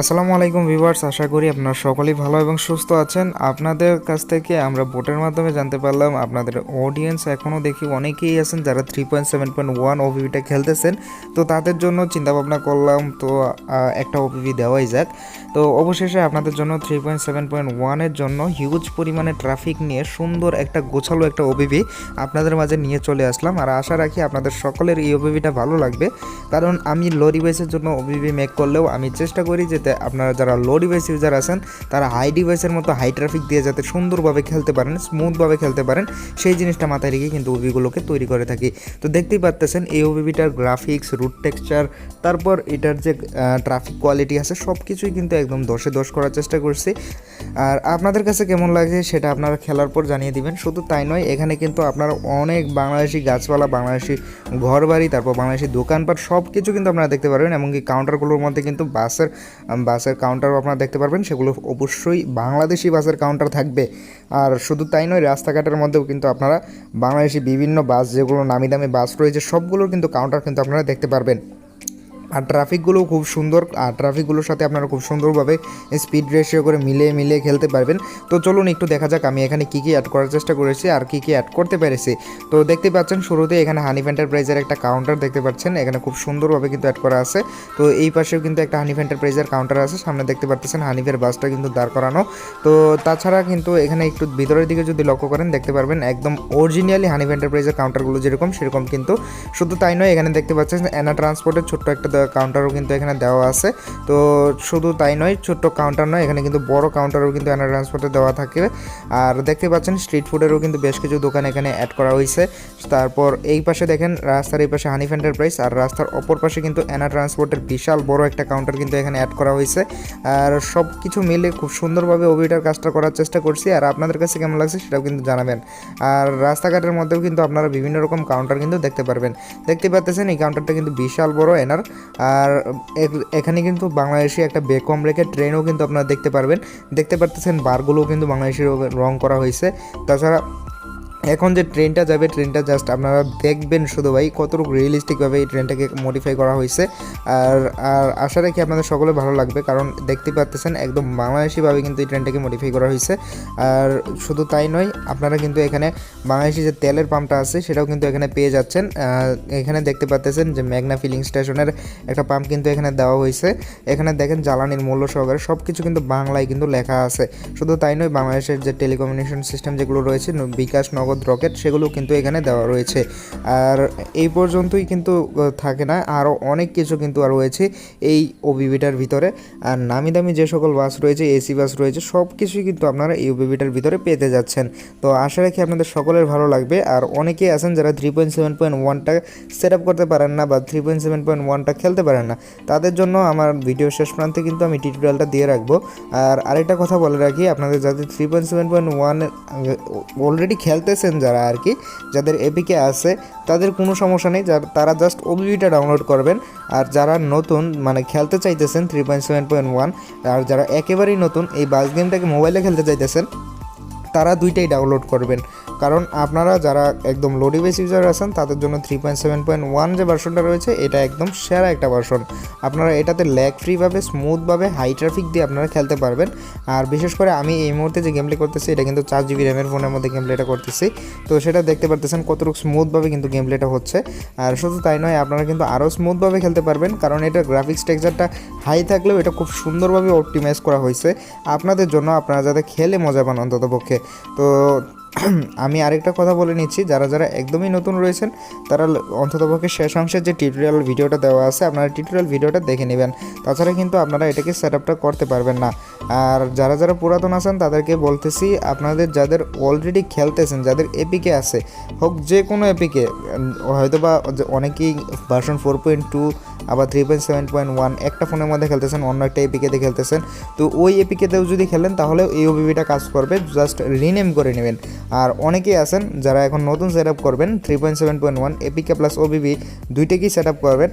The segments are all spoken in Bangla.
আসসালামু আলাইকুম ভিভার্স আশা করি আপনারা সকলেই ভালো এবং সুস্থ আছেন। আপনাদের কাছ থেকে আমরা ভোটের মাধ্যমে জানতে পারলাম, আপনাদের অডিয়েন্স এখনও দেখি অনেকেই আছেন যারা three point seven point one ওপিভিটা খেলতেছেন। তো তাদের জন্য চিন্তা ভাবনা করলাম, তো একটা ওপিভি দেওয়াই যাক। তো অবশেষে আপনাদের জন্য থ্রি পয়েন্ট সেভেন পয়েন্ট ওয়ানের জন্য হিউজ পরিমাণে ট্রাফিক নিয়ে সুন্দর একটা গোছালো একটা ওপিভি আপনাদের মাঝে নিয়ে চলে আসলাম। আর আশা রাখি আপনাদের সকলের এই ওপিভিটা ভালো লাগবে। কারণ আমি লো ডিভাইসের জন্য ওপিভি মেক করলেও আমি চেষ্টা করি যাতে আপনারা যারা লো ডিভাইস ইউজার আছেন, তারা হাই ডিভাইসের মতো হাই ট্রাফিক দিয়ে যাতে সুন্দরভাবে খেলতে পারেন স্মুথভাবে খেলতে পারেন, সেই জিনিসটা মাথায় রেখে কিন্তু ওবিগুলোকে তৈরি করে থাকি। তো দেখতেই পাচ্তেছেন এই ওবিবিটার গ্রাফিক্স রুট টেক্সচার তারপর এটার যে ট্রাফিক কোয়ালিটি আছে সব কিছুই কিন্তু একদম দশে দশ করার চেষ্টা করছি। আর আপনাদের কাছে কেমন লাগে সেটা আপনারা খেলার পর জানিয়ে দিবেন। শুধু তাই নয়, এখানে কিন্তু আপনারা অনেক বাংলাদেশি গাছপালা, বাংলাদেশি ঘরবাড়ি, তারপর বাংলাদেশি দোকানপাট সব কিছু কিন্তু আপনারা দেখতে পারবেন, এমনকি কাউন্টারগুলোর মধ্যে কিন্তু বাসের বাসের কাউন্টারও আপনারা দেখতে পারবেন। সেগুলো অবশ্যই বাংলাদেশি বাসের কাউন্টার থাকবে। আর শুধু তাই নয়, রাস্তাঘাটের মধ্যেও কিন্তু আপনারা বাংলাদেশি বিভিন্ন বাস, যেগুলো নামি দামি বাস রয়েছে, সবগুলোর কিন্তু কাউন্টার কিন্তু আপনারা দেখতে পারবেন। আর ট্রাফিকগুলো খুব সুন্দর, আর ট্রাফিকগুলোর সাথে আপনারা খুব সুন্দরভাবে স্পিড রেশিও করে মিলিয়ে মিলিয়ে খেলতে পারবেন। তো চলুন একটু দেখা যাক আমি এখানে কী কী অ্যাড করার চেষ্টা করেছি আর কী কী অ্যাড করতে পেরেছি। তো দেখতে পাচ্ছেন শুরুতে এখানে হানিফ এন্টারপ্রাইজের একটা কাউন্টার দেখতে পাচ্ছেন, এখানে খুব সুন্দরভাবে কিন্তু অ্যাড করা আছে। তো এই পাশেও কিন্তু একটা হানিফ এন্টারপ্রাইজের কাউন্টার আছে, সামনে দেখতে পাচ্ছেন হানিফের বাসটা কিন্তু দাঁড় করানো। তো তাছাড়া কিন্তু এখানে একটু ভিতরের দিকে যদি লক্ষ্য করেন, দেখতে পারবেন একদম অরিজিনালি হানিফ এন্টারপ্রাইজের কাউন্টারগুলো যেরকম, সেরকম কিন্তু। শুধু তাই নয়, এখানে দেখতে পাচ্ছেন অ্যানা ট্রান্সপোর্টের ছোট্ট একটা কাউন্টারও কিন্তু এখানে দেওয়া আছে। তো শুধু তাই নয়, ছোট্ট কাউন্টার নয়, এখানে কিন্তু বড় কাউন্টারও কিন্তু অ্যানা ট্রান্সপোর্টে দেওয়া থাকে। আর দেখতে পাচ্ছেন স্ট্রিট ফুডেরও কিন্তু বেশ কিছু দোকান এখানে অ্যাড করা হয়েছে তারপর এই পাশে দেখেন, রাস্তার এই পাশে হানিফ এন্টারপ্রাইজ আর রাস্তার অপর পাশে কিন্তু অ্যানা ট্রান্সপোর্টের বিশাল বড় একটা কাউন্টার কিন্তু এখানে অ্যাড করা হয়েছে আর সব কিছু মিলে খুব সুন্দরভাবে ওবিটার কাজটা করার চেষ্টা করছি, আর আপনাদের কাছে কেমন লাগছে সেটাও কিন্তু জানাবেন। আর রাস্তাঘাটের মধ্যেও কিন্তু আপনারা বিভিন্ন রকম কাউন্টার কিন্তু দেখতে পারবেন। দেখতে পাচ্ছেন, এই কাউন্টারটা কিন্তু বিশাল বড় এনার আর এখানে কিন্তু বাংলাদেশি একটা বেকম রেখে ট্রেনও কিন্তু আপনারা দেখতে পারবেন। দেখতে পারতেছেন বারগুলোও কিন্তু বাংলাদেশি রং করা হয়েছে। তাছাড়া এখন যে ট্রেনটা যাবে ট্রেনটা জাস্ট আপনারা দেখবেন শুধু ভাই কতটুকু রিয়েলিস্টিকভাবে এই ট্রেনটাকে মডিফাই করা হয়েছে। আর আর আশা রাখি আপনাদের সকলে ভালো লাগবে, কারণ দেখতে পাচ্তেছেন একদম বাংলাদেশিভাবে কিন্তু এই ট্রেনটাকে মডিফাই করা হয়েছে। আর শুধু তাই নয়, আপনারা কিন্তু এখানে বাংলাদেশি যে তেলের পাম্পটা আছে, সেটাও কিন্তু এখানে পেয়ে যাচ্ছেন। এখানে দেখতে পাচ্তেছেন যে ম্যাগনা ফিলিং স্টেশনের একটা পাম্প কিন্তু এখানে দেওয়া হয়েছে। এখানে দেখেন জ্বালানির মূল্য সহকারে সব কিছু কিন্তু বাংলায় কিন্তু লেখা আছে। শুধু তাই নয়, বাংলাদেশের যে টেলিকমিউনিকেশন সিস্টেম যেগুলো রয়েছে, বিকাশ বিকাশ নগদ রকেট সেগুলো কিন্তু এখানে দেওয়া রয়েছে। আর এই পর্যন্তই কিন্তু থাকে না। আরও অনেক কিছু কিন্তু আর রয়েছে এই ওবিবিটার ভিতরে। আর নামি দামি যে সকল বাস রয়েছে, এসি বাস রয়েছে সব কিছুই কিন্তু আপনারা এই ওবিবিটার ভিতরে পেতে যাচ্ছেন। তো আশা রাখি আপনাদের সকলের ভালো লাগবে। আর অনেকেই আছেন যারা থ্রি পয়েন্ট সেভেন পয়েন্ট ওয়ানটা সেট আপ করতে পারেন না বা থ্রি পয়েন্ট সেভেন পয়েন্ট ওয়ানটা খেলতে পারেন না, তাদের জন্য আমার ভিডিও শেষ প্রান্তে কিন্তু আমি টিউটোরিয়ালটা দিয়ে রাখব। আর আরেকটা কথা বলে রাখি, আপনাদের যাদের three point seven point one already খেলতেছেন যারা আর কি, যাদের এপিকে আছে, তাদের কোনো সমস্যা নেই যার তারা জাস্ট ওবিবিটা ডাউনলোড করবেন। আর যারা নতুন মানে খেলতে চাইতেছেন three point seven point one আর যারা একেবারেই নতুন, এই বাস গেমটাকে মোবাইলে খেলতে চাইতেছেন, তারা দুইটাই ডাউনলোড করবেন। কারণ আপনারা যারা একদম লো ডিভাইস ইউজার আছেন, তাদের জন্য three point seven point one যে ভার্সনটা রয়েছে, এটা একদম সেরা একটা ভার্সন আপনারা এটাতে ল্যাগ ফ্রিভাবে স্মুথভাবে হাই ট্রাফিক দিয়ে আপনারা খেলতে পারবেন। আর বিশেষ করে আমি এই মুহূর্তে যে গেমপ্লে করতেছি, এটা কিন্তু চার জিবি র্যামের ফোনের মধ্যে গেমপ্লেটা করতেছি। তো সেটা দেখতে পারতেছেন কতটুকু স্মুথভাবে কিন্তু গেমপ্লেটা হচ্ছে। আর শুধু তাই নয়, আপনারা কিন্তু আরও স্মুথভাবে খেলতে পারবেন, কারণ এটা গ্রাফিক্স টেক্সচারটা হাই থাকলেও এটা খুব সুন্দরভাবে অপটিমাইজ করা হয়েছে। আপনাদের জন্য আপনারা যাতে খেলে মজা পান অন্ততপক্ষে। তো আমি আরেকটা কথা বলে নিচ্ছি, যারা যারা একদমই নতুন রয়েছেন, তারা অন্ততপক্ষে শেষ অংশে যে টিউটোরিয়াল ভিডিওটা দেওয়া আছে, আপনারা টিউটোরিয়াল ভিডিওটা দেখে নেবেন। তাছাড়া কিন্তু আপনারা এটাকে সেট করতে পারবেন না। আর যারা যারা পুরাতন আছেন, তাদেরকে বলতেছি, আপনাদের যাদের অলরেডি খেলতেছেন, যাদের এপিকে আছে, হোক যে কোনো এপিকে হয়তো বা অনেকেই ভার্সন ফোর পয়েন্ট টু আবার three point seven point one একটা ফোনের মধ্যে খেলতেছেন, অন্য একটা এপিকেতে খেলতেছেন, তো ওই এপিকেতেও যদি খেলেন, তাহলে এই ওবিবিটা কাজ করবে জাস্ট রিনেম করে নেবেন। আর অনেকেই আছেন, যারা এখন নতুন সেট করবেন three point seven point one APK plus OBB দুইটাকেই set করবেন?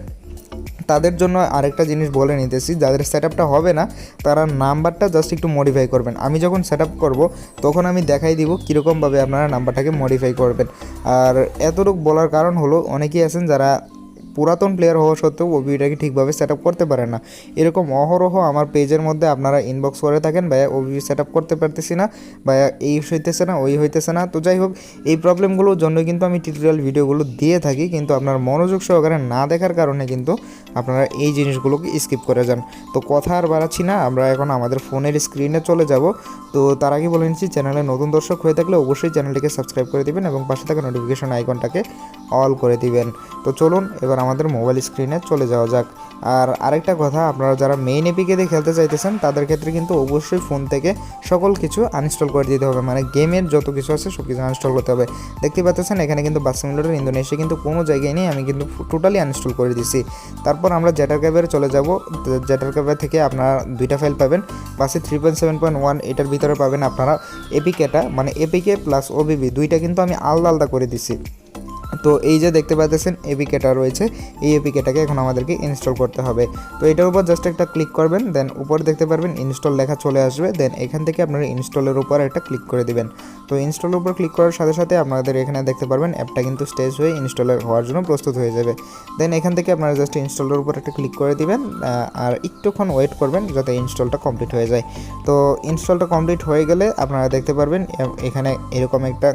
তাদের জন্য আরেকটা জিনিস বলে নিতেছি, যাদের সেট হবে না, তারা নাম্বারটা জাস্ট একটু মডিফাই করবেন। আমি যখন সেট আপ করব, তখন আমি দেখাই দিব কীরকমভাবে আপনারা নাম্বারটাকে মডিফাই করবেন। আর এতটুকু বলার কারণ হলো, অনেকেই আছেন যারা পুরাতন প্লেয়ার হওয়া সত্ত্বেও ওবিটাকে ঠিকভাবে সেট করতে পারে না। এরকম অহরহ আমার পেজের মধ্যে আপনারা ইনবক্স করে থাকেন, ভাইয়া ওবিবি সেট করতে পারতেছি না, ভাইয়া, এই হইতেছে না, ওই হইতেছে না। তো যাই হোক, এই প্রবলেমগুলোর জন্য কিন্তু আমি টিউটোরিয়াল ভিডিওগুলো দিয়ে থাকি, কিন্তু আপনার মনোযোগ সহকারে না দেখার কারণে কিন্তু আপনারা এই জিনিসগুলোকে স্কিপ করে যান। তো কথা আর বাড়াচ্ছি না, আমরা এখন আমাদের ফোনের স্ক্রিনে চলে যাব। তো তার আগে বলে নিচ্ছি, চ্যানেলে নতুন দর্শক হয়ে থাকলে অবশ্যই চ্যানেলটিকে সাবস্ক্রাইব করে দিবেন এবং পাশে থাকা নোটিফিকেশন আইকনটাকে অল করে দিবেন। তো চলুন, এবার আমাদের মোবাইল স্ক্রিনে চলে যাওয়া যাক। আর আরেকটা কথা, আপনারা যারা মেইন এপিকে দিয়ে খেলতে চাইতেছেন, তাদের ক্ষেত্রে কিন্তু অবশ্যই ফোন থেকে সকল কিছু আনইনস্টল করে দিতে হবে। মানে গেমের যত কিছু আছে সব কিছু আনইনস্টল করতে হবে। দেখতে পাচ্ছেন, এখানে কিন্তু বাস সিমুলেটর ইন্দোনেশিয়া কিন্তু কোনো জায়গায় নেই, আমি কিন্তু টোটালি আনইনস্টল করে দিছি। তারপর আমরা জেটার ক্যাবের চলে যাব। জেটার ক্যাবের থেকে আপনারা দুইটা ফাইল পাবেন। বাসে three point seven point one এটার ভিতরে পাবেন আপনারা এপিকেটা মানে এপিকে প্লাস ওবিবি দুইটা কিন্তু আমি আলাদা আলাদা করে দিছি। তো এই যে দেখতে পাচ্ছেন এপিকেটা রয়েছে। এই এপিকেটাকে এখন আমাদেরকে ইনস্টল করতে হবে। তো এটার উপর জাস্ট একটা ক্লিক করবেন দেন উপরে দেখতে পারবেন ইনস্টল লেখা চলে আসবে। দেন এখান থেকে আপনারা ইনস্টলের উপর একটা ক্লিক করে দিবেন। তো ইনস্টলের উপর ক্লিক করার সাথে সাথে আপনাদের এখানে দেখতে পারবেন অ্যাপটা কিন্তু স্টেজ হয়ে ইনস্টলের হওয়ার জন্য প্রস্তুত হয়ে যাবে। দেন এখান থেকে আপনারা জাস্ট ইনস্টলের উপর একটা ক্লিক করে দিবেন আর একটুক্ষণ ওয়েট করবেন যাতে ইনস্টলটা কমপ্লিট হয়ে যায়। তো ইনস্টলটা কমপ্লিট হয়ে গেলে আপনারা দেখতে পারবেন এখানে এরকম একটা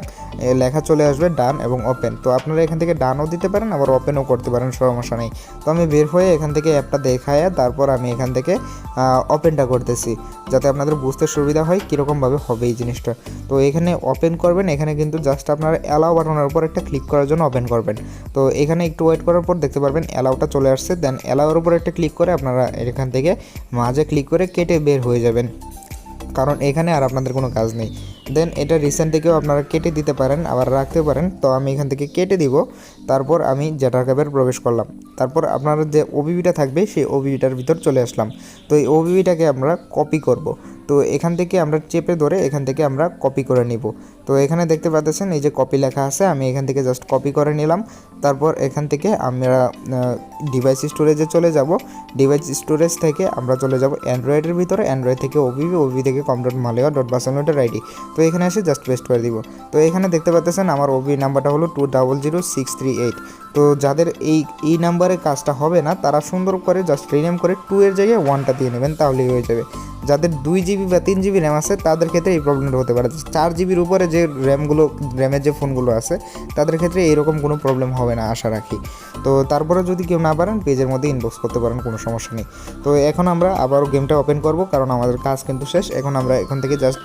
লেখা চলে আসবে ডান এবং ওপেন তো আপনারা এখান থেকে ডানও দিতে পারেন, আবার ওপেনও করতে পারেন, সমস্যা নেই। তো আমি বের হয়ে এখান থেকে অ্যাপটা দেখায় তারপর আমি এখান থেকে ওপেনটা করতেছি, যাতে আপনাদের বুঝতে সুবিধা হয় কীরকমভাবে হবে এই জিনিসটা। তো এখানে ওপেন করবেন, এখানে কিন্তু জাস্ট আপনারা অ্যালাউ বাটনের উপর একটা ক্লিক করার জন্য ওপেন করবেন। তো এখানে একটু ওয়েট করার পর দেখতে পারবেন অ্যালাউটা চলে আসছে দেন অ্যালাউর উপর একটা ক্লিক করে আপনারা এখান থেকে মাঝে ক্লিক করে কেটে বের হয়ে যাবেন। কারণ এখানে আর আপনাদের কোনো কাজ নেই। দেন এটা রিসেন্ট থেকেও আপনারা কেটে দিতে পারেন, আবার রাখতে পারেন। তো আমি এখান থেকে কেটে দিব। তারপর আমি জেটার ক্যাবের প্রবেশ করলাম। তারপর আপনার যে ওবিবিটা থাকবে, সেই ওবিবিটার ভিতর চলে আসলাম। তো এই ওবিবিটাকে আমরা কপি করব। তো এখান থেকে আমরা চেপে ধরে এখান থেকে আমরা কপি করে নিব। তো এখানে দেখতে পাচ্ছেন, এই যে কপি লেখা আছে, আমি এখান থেকে জাস্ট কপি করে নিলাম। তারপর এখান থেকে আমরা ডিভাইস স্টোরেজে চলে যাব। ডিভাইস স্টোরেজ থেকে আমরা চলে যাব অ্যান্ড্রয়েডের ভিতরে। অ্যান্ড্রয়েড থেকে ওবিবি ওবিবি থেকে কম ডট মালিয়া ডট বাসানোটের আইডি তো এখানে এসে জাস্ট পেস্ট করে দিব। তো এখানে দেখতে পাচ্ছেন, আমার ওবি নাম্বারটা হলো two double zero six three eight তো যাদের এই এই নাম্বারে কাজটা হবে না, তারা সুন্দর করে জাস্ট রিনেম করে টু এর জায়গায় ওয়ানটা দিয়ে নেবেন, তাহলেই হয়ে যাবে। যাদের দুই জিবি বা তিন জিবি র্যাম আছে, তাদের ক্ষেত্রে এই প্রবলেমটা হতে পারে। চার জিবির উপরে যে র্যামগুলো, র্যামের যে ফোনগুলো আছে, তাদের ক্ষেত্রে এরকম কোনো প্রবলেম হবে না, আশা রাখি। তো তারপরে যদি কেউ না পারেন, পেজের মধ্যে ইনবক্স করতে পারেন, কোনো সমস্যা নেই। তো এখন আমরা আবারও গেমটা ওপেন করব, কারণ আমাদের কাজ কিন্তু শেষ। এখন আমরা এখান থেকে জাস্ট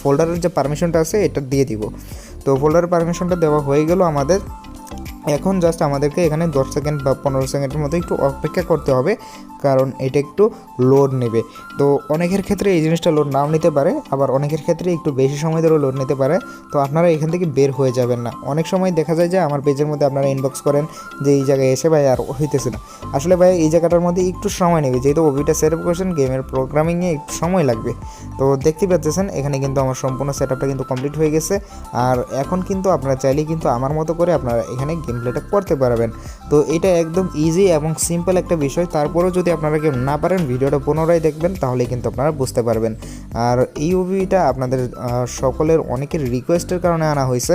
ফোল্ডারের যে পারমিশনটা আছে, এটা দিয়ে দিব। তো ফোল্ডারের পারমিশনটা দেওয়া হয়ে গেল আমাদের এখন জাস্ট আমাদেরকে এখানে দশ সেকেন্ড বা পনেরো সেকেন্ডের মতো একটু অপেক্ষা করতে হবে, কারণ এটা একটু লোড নেবে। তো অনেকের ক্ষেত্রে এই জিনিসটা লোড নাও নিতে পারে, আবার অনেকের ক্ষেত্রে একটু বেশি সময় ধরে লোড নিতে পারে। তো আপনারা এখান থেকে বের হয়ে যাবেন না। অনেক সময় দেখা যায় যে আমার পেজের মধ্যে আপনারা ইনবক্স করেন যে এই জায়গায় এসে ভাই আর হইতেছে না। আসলে ভাই এই জায়গাটার মধ্যে একটু সময় নেবে, যেহেতু ওবিটা সেট আপ করছেন গেমের প্রোগ্রামিংয়ে একটু সময় লাগবে। তো দেখতে পাচ্ছেন, এখানে কিন্তু আমার সম্পূর্ণ সেট আপটা কিন্তু কমপ্লিট হয়ে গেছে। আর এখন কিন্তু আপনারা চাইলেই কিন্তু আমার মতো করে আপনারা এখানে গেম প্লেটা করতে পারবেন। তো এটা একদম ইজি এবং সিম্পল একটা বিষয়। তারপরেও যদি আপনারা কেউ না পারেন, ভিডিওটা পুনরায় দেখবেন তাহলে কিন্তু আপনারা বুঝতে পারবেন। আর এই ওবিটা আপনাদের সকলের অনেকের রিকোয়েস্টের কারণে আনা হয়েছে।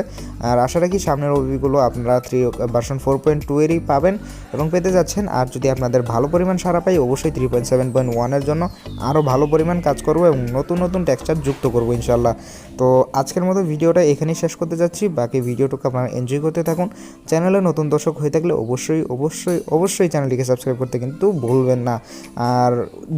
আর আশা রাখি সামনের ওবিগুলো আপনারা three version four point two এরই পাবেন এবং পেতে যাচ্ছেন। আর যদি আপনাদের ভালো পরিমাণ সারা পাই, অবশ্যই থ্রি পয়েন্ট সেভেন পয়েন্ট ওয়ানের জন্য আরও ভালো পরিমাণ কাজ করব এবং নতুন নতুন টেক্সচার যুক্ত করব ইনশাল্লাহ তো আজকের মতো ভিডিওটা এখানেই শেষ করতে যাচ্ছি। বাকি ভিডিওটুকু আপনারা এনজয় করতে থাকুন। চ্যানেলে নতুন দর্শক হয়ে থাকলে অবশ্যই অবশ্যই অবশ্যই চ্যানেলটিকে সাবস্ক্রাইব করতে কিন্তু ভুলবেন না। আর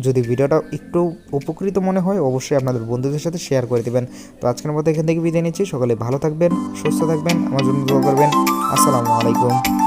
যদি ভিডিওটা একটু উপকৃত মনে হয়, অবশ্যই আপনাদের বন্ধুদের সাথে শেয়ার করে দেবেন। তো আজকের মতো এখান থেকে বিদায় নিচ্ছি। সকালে ভালো থাকবেন, সুস্থ থাকবেন, আমার জন্য দোয়া করবেন। আসসালামু আলাইকুম।